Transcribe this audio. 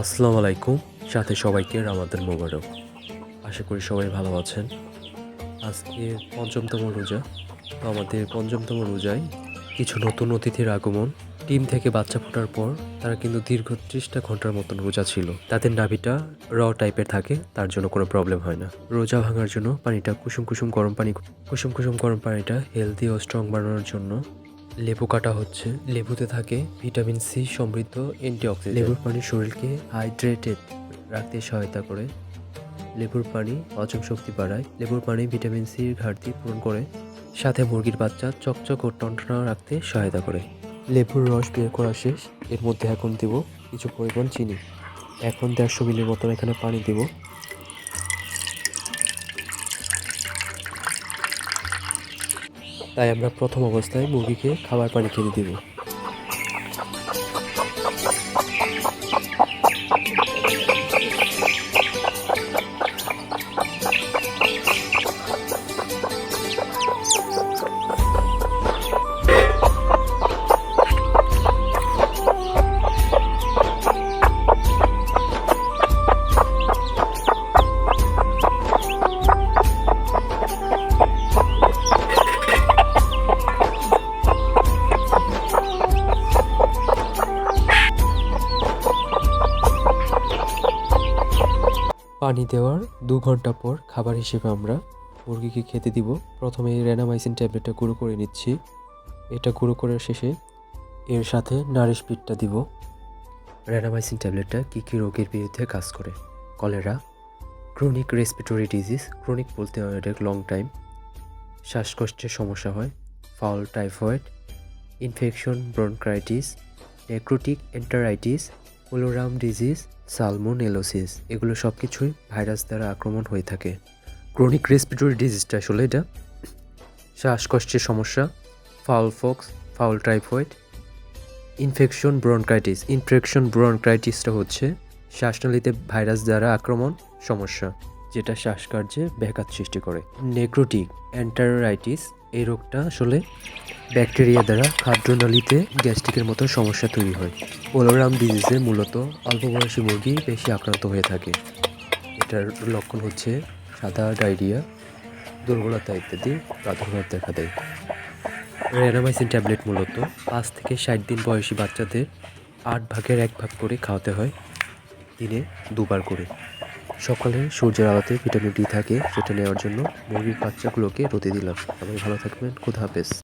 আসসালামু আলাইকুম। সাথে সবাইকে রামাদান মোবারক। আশা করি সবাই ভালো আছেন। আজকে পঞ্চমতম রোজা। তো আমাদের পঞ্চমতম রোজায় কিছু নতুন অতিথির আগমন। টিম থেকে বাচ্চা ফোটার পর তারা কিন্তু দীর্ঘ ত্রিশটা ঘণ্টার মতন রোজা ছিল। তাদের নাভিটা র টাইপের থাকে, তার জন্য কোনো প্রবলেম হয় না। রোজা ভাঙার জন্য পানিটা কুসুম কুসুম গরম পানি কুসুম কুসুম গরম পানিটা হেলদি ও স্ট্রং বানানোর জন্য লেবু কাটা হচ্ছে। লেবুতে থাকে ভিটামিন সি সমৃদ্ধ অ্যান্টিঅক্সিডেন্ট লেবুর পানি শরীরকে হাইড্রেটেড রাখতে সহায়তা করে। লেবুর পানি হজম শক্তি বাড়ায়। লেবুর পানি ভিটামিন সির ঘাটতি পূরণ করে। সাথে মুরগির বাচ্চা চকচক ও টনটনা রাখতে সহায়তা করে। লেবুর রস বের করা শেষ। এর মধ্যে এখন দেব কিছু পরিমাণ চিনি। এখন দেড়শো মিলির মতন এখানে পানি দেব। তাই আমরা প্রথম অবস্থায় মুরগিকে খাবার পানি খেতে দিব। পানি দেওয়ার দু ঘণ্টা পর খাবার হিসেবে আমরা মুরগিকে খেতে দিব। প্রথমে এই রেনামাইসিন ট্যাবলেটটা গুঁড়ো করে নিচ্ছি। এটা গুঁড়ো করার শেষে এর সাথে নারিশ পিটটা দিব। রেনামাইসিন ট্যাবলেটটা কী কী রোগের বিরুদ্ধে কাজ করে? Cholera chronic respiratory disease chronic বলতে হয় এটা লং টাইম শ্বাসকষ্টের সমস্যা হয় fowl typhoid infection bronchitis necrotic enteritis কোলোরাম disease salmonellosis এগুলো সব কিছুই ভাইরাস দ্বারা আক্রমণ হয়ে থাকে। ক্রনিক রেসপিরেটরি ডিজিজটা আসলে এটা। শ্বাসকষ্টের সমস্যা fowl pox fowl typhoid infection bronchitis infection ব্রনক্রাইটিসটা হচ্ছে শ্বাসনালীতে ভাইরাস দ্বারা আক্রমণ সমস্যা, যেটা শ্বাসকার্যে ব্যাঘাত সৃষ্টি করে। নেক্রোটিক অ্যান্টারাইটিস এই রোগটা আসলে ব্যাকটেরিয়া দ্বারা খাদ্যনালীতে গ্যাস্ট্রিকের মতো সমস্যা তৈরি হয়। পোলোরাম ডিজিজে মূলত অল্প বয়সী মুরগি বেশি আক্রান্ত হয়ে থাকে। এটার লক্ষণ হচ্ছে সাদা ডায়রিয়া, দুর্বলতা ইত্যাদি প্রাদুর্ভাব দেখা দেয়। রেনামাইসিন ট্যাবলেট মূলত পাঁচ থেকে ষাট দিন বয়সী বাচ্চাদের আট ভাগের এক ভাগ করে খাওয়াতে হয়, দিনে দুবার করে। সকালে সূর্যের আলোতে ভিটামিন ডি থাকে, সেটা নেওয়ার জন্য মুরগির বাচ্চাগুলোকে রোদে দিলাম। সবাই ভালো থাকবেন। খুদ হাফেজ।